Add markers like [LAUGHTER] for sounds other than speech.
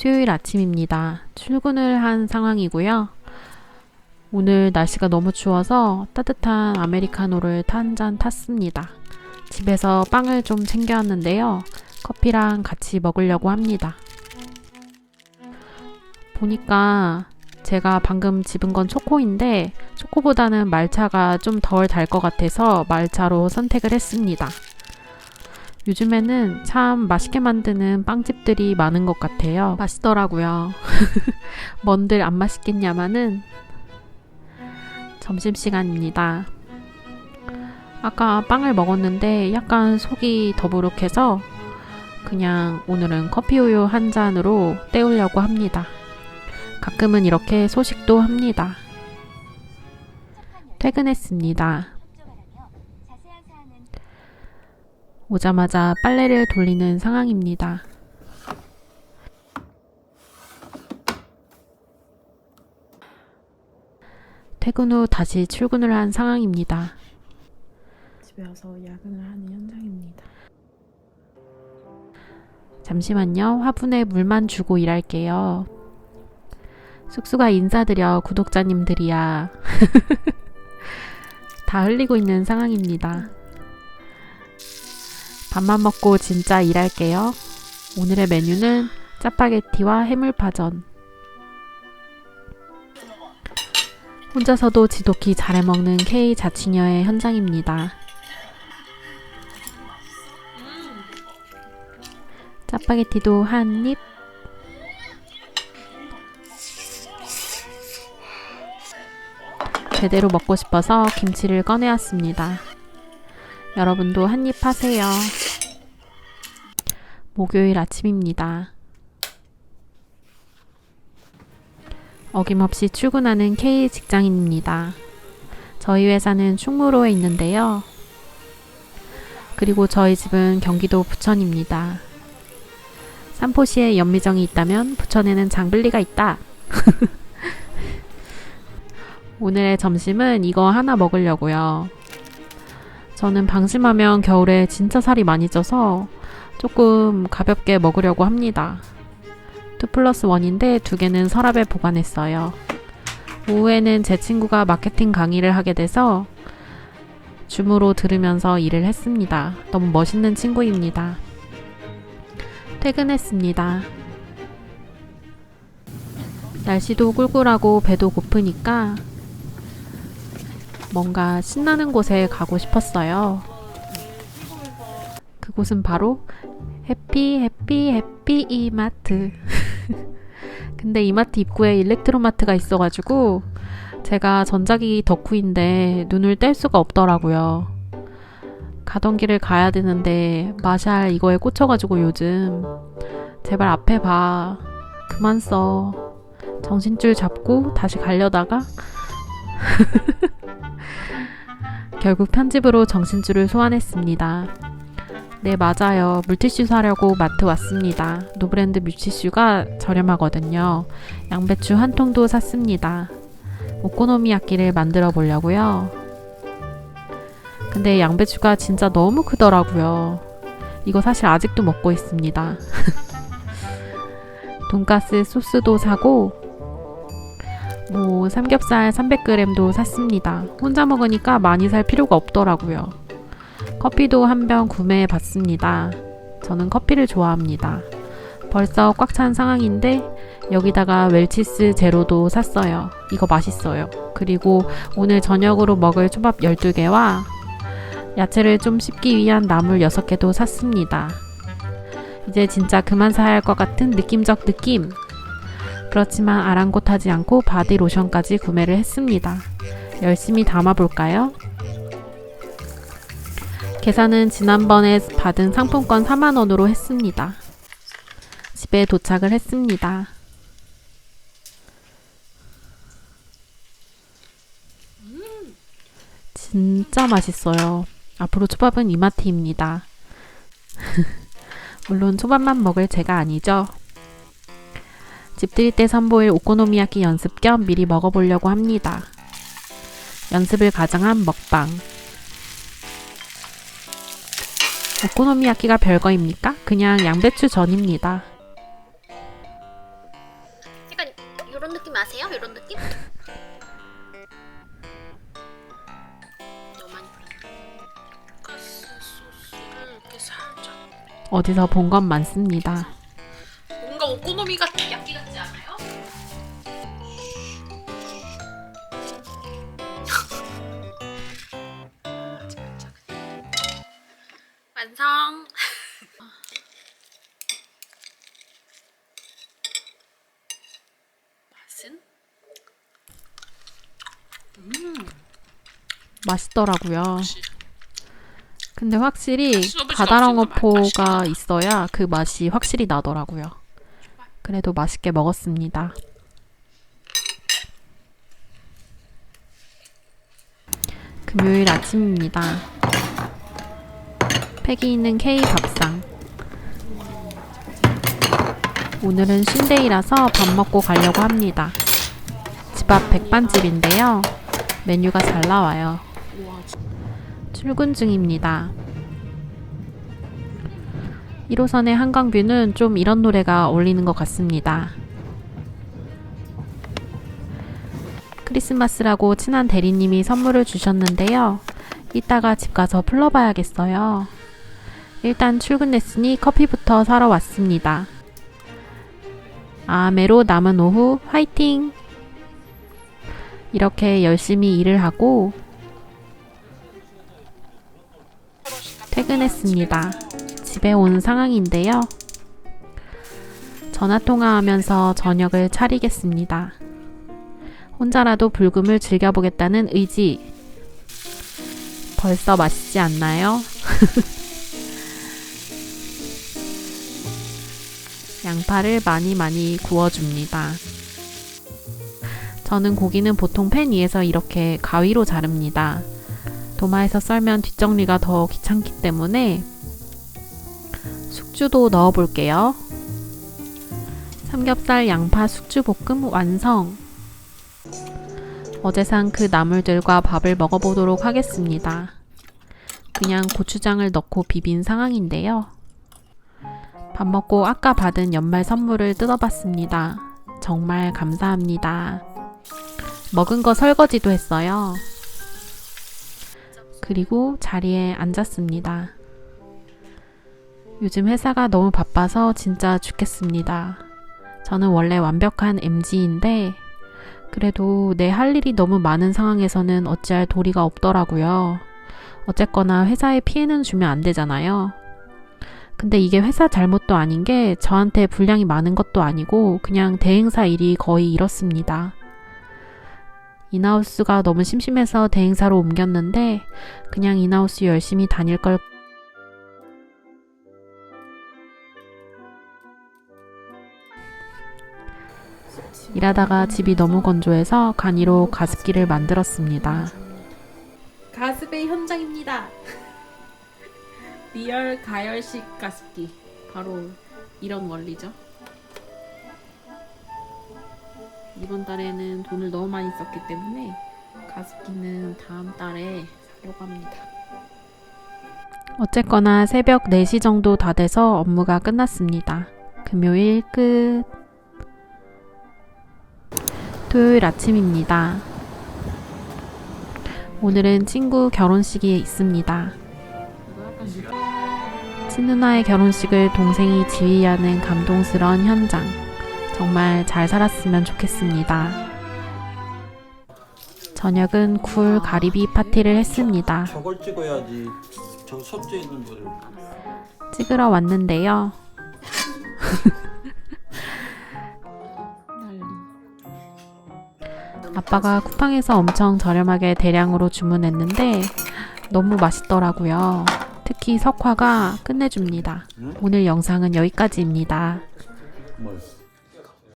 수요일 아침입니다. 출근을 한 상황이고요. 오늘 날씨가 너무 추워서 따뜻한 아메리카노를 한 잔 탔습니다. 집에서 빵을 좀 챙겨왔는데요. 커피랑 같이 먹으려고 합니다. 보니까 제가 방금 집은 건 초코인데 초코보다는 말차가 좀 덜 달 것 같아서 말차로 선택을 했습니다. 요즘에는 참 맛있게 만드는 빵집들이 많은 것 같아요. 맛있더라고요. [LAUGHS] 뭔들 안 맛있겠냐마는 점심시간입니다. 아까 빵을 먹었는데 약간 속이 더부룩해서 그냥 오늘은 커피 우유 한 잔으로 때우려고 합니다. 가끔은 이렇게 소식도 합니다. 퇴근했습니다. 오자마자 빨래를 돌리는 상황입니다. 퇴근 후 다시 출근을 한 상황입니다. 집에 와서 야근을 하는 현장입니다. 잠시만요. 화분에 물만 주고 일할게요. 쑥쑥아 인사드려 구독자님들이야. [LAUGHS] 다 흘리고 있는 상황입니다. 밥만 먹고 진짜 일할게요. 오늘의 메뉴는 짜파게티와 해물파전. 혼자서도 지독히 잘해먹는 K 자취녀의 현장입니다. 짜파게티도 한 입. 제대로 먹고 싶어서 김치를 꺼내왔습니다. 여러분도 한입 하세요. 목요일 아침입니다. 어김없이 출근하는 K 직장인입니다. 저희 회사는 충무로에 있는데요. 그리고 저희 집은 경기도 부천입니다. 삼포시에 연미정이 있다면 부천에는 장블리가 있다. [LAUGHS] 오늘의 점심은 이거 하나 먹으려고요. 저는 방심하면 겨울에 진짜 살이 많이 쪄서 조금 가볍게 먹으려고 합니다. 2 플러스 1인데 두 개는 서랍에 보관했어요. 오후에는 제 친구가 마케팅 강의를 하게 돼서 줌으로 들으면서 일을 했습니다. 너무 멋있는 친구입니다. 퇴근했습니다. 날씨도 꿀꿀하고 배도 고프니까 뭔가 신나는 곳에 가고 싶었어요. 그곳은 바로 해피 해피 해피 이마트. [LAUGHS] 근데 이마트 입구에 일렉트로마트가 있어가지고 제가 전자기기 덕후인데 눈을 뗄 수가 없더라고요. 가던 길을 가야 되는데 마샬 이거에 꽂혀가지고 요즘 제발 앞에 봐. 그만 써. 정신줄 잡고 다시 가려다가 [LAUGHS] 결국 편집으로 정신줄을 소환했습니다. 네, 맞아요. 물티슈 사려고 마트 왔습니다. 노브랜드 물티슈가 저렴하거든요. 양배추 한 통도 샀습니다. 오코노미야끼를 만들어 보려고요. 근데 양배추가 진짜 너무 크더라고요. 이거 사실 아직도 먹고 있습니다. [LAUGHS] 돈가스 소스도 사고 뭐 삼겹살 300g도 샀습니다. 혼자 먹으니까 많이 살 필요가 없더라고요. 커피도 한 병 구매해 봤습니다. 저는 커피를 좋아합니다. 벌써 꽉 찬 상황인데 여기다가 웰치스 제로도 샀어요. 이거 맛있어요. 그리고 오늘 저녁으로 먹을 초밥 12개와 야채를 좀 씹기 위한 나물 6개도 샀습니다. 이제 진짜 그만 사야 할 것 같은 느낌적 느낌. 그렇지만 아랑곳하지 않고 바디 로션까지 구매를 했습니다. 열심히 담아볼까요? 계산은 지난번에 받은 상품권 4만원으로 했습니다. 집에 도착을 했습니다. 진짜 맛있어요. 앞으로 초밥은 이마트입니다. [LAUGHS] 물론 초밥만 먹을 제가 아니죠. 집들이 때 선보일 오코노미야키 연습 겸 미리 먹어보려고 합니다. 연습을 가장한 먹방. 오코노미야키가 별거입니까? 그냥 양배추 전입니다. 이런 느낌 아세요? 이런 느낌? 너무 많이 뿌렸나? 가스 소스를 이렇게 살짝 어디서 본 건 많습니다. 뭔가 오코노미 같은 야끼 같지 않아요? [LAUGHS] 완성. 맛은? 맛있더라고요. 역시 근데 확실히 바다랑어포가. 있어야 그 맛이 확실히 나더라고요. 그래도 맛있게 먹었습니다. 금요일 아침입니다. 팩이 있는 K 밥상. 오늘은 쉰데이라서 밥 먹고 가려고 합니다. 집 앞 백반집인데요. 메뉴가 잘 나와요. 출근 중입니다. 1호선의 한강뷰는 좀 이런 노래가 어울리는 것 같습니다. 크리스마스라고 친한 대리님이 선물을 주셨는데요. 이따가 집 가서 풀러봐야겠어요. 일단 출근했으니 커피부터 사러 왔습니다. 아메로 남은 오후 화이팅! 이렇게 열심히 일을 하고 퇴근했습니다. 집에 온 상황인데요. 전화 통화하면서 저녁을 차리겠습니다. 혼자라도 불금을 즐겨보겠다는 의지. 벌써 맛있지 않나요? [LAUGHS] 양파를 많이 많이 구워줍니다. 저는 고기는 보통 팬 위에서 이렇게 가위로 자릅니다. 도마에서 썰면 뒷정리가 더 귀찮기 때문에 숙주도 넣어 볼게요. 삼겹살 양파 숙주 볶음 완성. 어제 산 그 나물들과 밥을 먹어보도록 하겠습니다. 그냥 고추장을 넣고 비빈 상황인데요. 밥 먹고 아까 받은 연말 선물을 뜯어봤습니다. 정말 감사합니다. 먹은 거 설거지도 했어요. 그리고 자리에 앉았습니다. 요즘 회사가 너무 바빠서 진짜 죽겠습니다. 저는 원래 완벽한 MG인데, 그래도 내 할 일이 너무 많은 상황에서는 어찌할 도리가 없더라고요. 어쨌거나 회사에 피해는 주면 안 되잖아요. 근데 이게 회사 잘못도 아닌 게 저한테 분량이 많은 것도 아니고 그냥 대행사 일이 거의 이렇습니다. 인하우스가 너무 심심해서 대행사로 옮겼는데 그냥 인하우스 열심히 다닐 걸 일하다가 집이 너무 건조해서 간이로 가습기를 만들었습니다. 가습의 현장입니다. [LAUGHS] 리얼 가열식 가습기. 바로 이런 원리죠. 이번 달에는 돈을 너무 많이 썼기 때문에 가습기는 다음 달에 사려고 합니다. 어쨌거나 새벽 4시 정도 다 돼서 업무가 끝났습니다. 금요일 끝. 토요일 아침입니다. 오늘은 친구 결혼식이 있습니다. 친누나의 결혼식을 동생이 지휘하는 감동스러운 현장. 정말 잘 살았으면 좋겠습니다. 저녁은 굴 가리비 파티를 했습니다. 저걸 찍어야지. 저 섭제 있는 거를. 찍으러 왔는데요. 아빠가 쿠팡에서 엄청 저렴하게 대량으로 주문했는데 너무 맛있더라고요. 특히 석화가 끝내줍니다. 응? 오늘 영상은 여기까지입니다. 뭘?